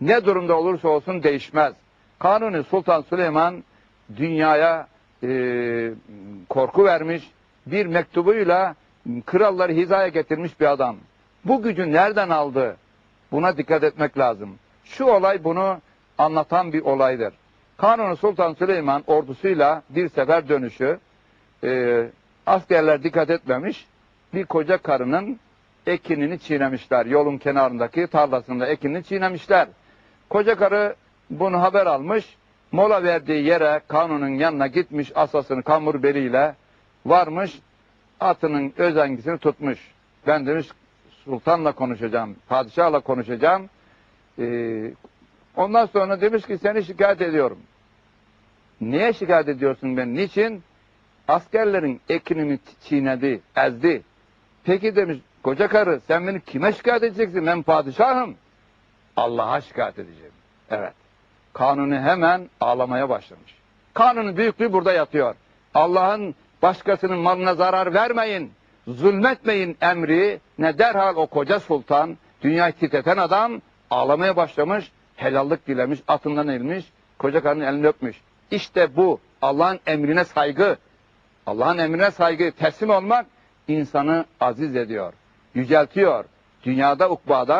ne durumda olursa olsun değişmez. Kanuni Sultan Süleyman dünyaya e, korku vermiş, bir mektubuyla kralları hizaya getirmiş bir adam. Bu gücü nereden aldı? Buna dikkat etmek lazım. Şu olay bunu anlatan bir olaydır. Kanuni Sultan Süleyman ordusuyla bir sefer dönüşü e, askerler dikkat etmemiş bir koca karının ekinini çiğnemişler. Yolun kenarındaki tarlasında ekinini çiğnemişler. Koca karı bunu haber almış. Mola verdiği yere kanunun yanına gitmiş asasını kamur beliyle varmış. Atının özengisini tutmuş. Ben demiş sultanla konuşacağım, padişahla konuşacağım. Ee, ondan sonra demiş ki seni şikayet ediyorum. Niye şikayet ediyorsun beni? Niçin? Askerlerin ekinimi çiğnedi, ezdi. Peki demiş koca karı sen beni kime şikayet edeceksin? Ben padişahım. Allah'a şikayet edeceğim. Evet. Kanuni hemen ağlamaya başlamış. Kanunun büyüklüğü burada yatıyor. Allah'ın başkasının malına zarar vermeyin, zulmetmeyin emri ne derhal o koca sultan, dünyayı titreten adam ağlamaya başlamış, helallik dilemiş, atından eğilmiş, koca karının elini öpmüş. İşte bu Allah'ın emrine saygı, Allah'ın emrine saygı, teslim olmak insanı aziz ediyor, yüceltiyor. Dünyada, ukbada